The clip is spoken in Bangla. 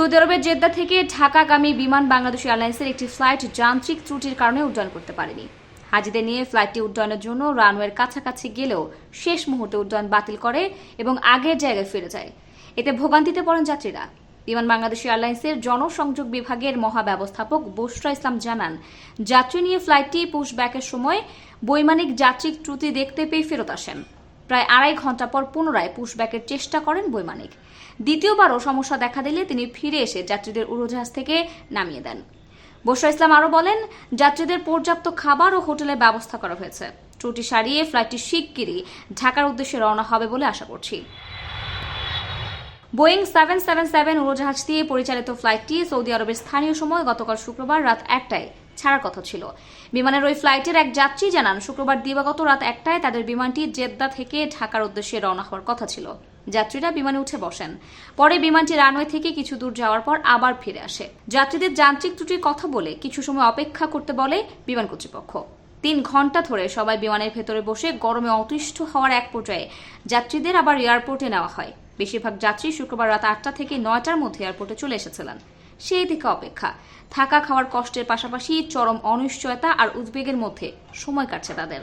সৌদি আরবের জেদ্দা থেকে ঢাকাগামী বিমান বাংলাদেশ এয়ারলাইন্সের একটি ফ্লাইট যান্ত্রিক ত্রুটির কারণে উড্ডয়ন করতে পারেনি। হাজিদের নিয়ে ফ্লাইটটি উড্ডয়নের জন্য রানওয়ের কাছাকাছি গেলেও শেষ মুহূর্তে উড্ডয়ন বাতিল করে এবং আগের জায়গায় ফিরে যায়। এতে ভোগান্তিতে পড়েন যাত্রীরা। বিমান বাংলাদেশ এয়ারলাইন্সের জনসংযোগ বিভাগের মহাব্যবস্থাপক বসরা ইসলাম জানান, যাত্রী নিয়ে ফ্লাইটটি পুশব্যাকের সময় বৈমানিক যাত্রিক ত্রুটি দেখতে পেয়ে ফেরত আসেন। প্রায় আড়াই ঘণ্টা পর পুনরায় পুশব্যাকের চেষ্টা করেন বৈমানিক। দ্বিতীয়বারও সমস্যা দেখা দিলে তিনি ফিরে এসে যাত্রীদের উড়োজাহাজ থেকে নামিয়ে দেন। বসরা ইসলাম আরও বলেন, যাত্রীদের পর্যাপ্ত খাবার ও হোটেলের ব্যবস্থা করা হয়েছে। ত্রুটি সারিয়ে ফ্লাইটটি শিগগিরই ঢাকার উদ্দেশ্যে রওনা হবে বলে আশা করছি। বোয়িং সেভেন সেভেন সেভেন উড়োজাহাজ দিয়ে পরিচালিত ফ্লাইটটি সৌদি আরবের স্থানীয় সময় গতকাল শুক্রবার রাত একটায় ছাড়ার কথা ছিল। বিমানের ওই ফ্লাইটের এক যাত্রী জানান, শুক্রবার দিবাগত রাত একটায় তাদের বিমানটি জেদ্দা থেকে ঢাকার উদ্দেশ্যে রওনা হওয়ার কথা ছিল। যাত্রীরা বিমানে উঠে বসেন। পরে বিমানটি রানওয়ে থেকে কিছু দূর যাওয়ার পর আবার ফিরে আসে। যাত্রীদের যান্ত্রিক ত্রুটির কথা বলে কিছু সময় অপেক্ষা করতে বলে বিমান কর্তৃপক্ষ। তিন ঘণ্টা ধরে সবাই বিমানের ভেতরে বসে গরমে অতিষ্ঠ হওয়ার এক পর্যায়ে যাত্রীদের আবার এয়ারপোর্টে নেওয়া হয়। বেশিরভাগ যাত্রী শুক্রবার রাত আটটা থেকে নয়টার মধ্যে এয়ারপোর্টে চলে এসেছিলেন। সেই দিকে অপেক্ষা। থাকা খাওয়ার কষ্টের পাশাপাশি চরম অনিশ্চয়তা আর উদ্বেগের মধ্যে সময় কাটছে তাদের।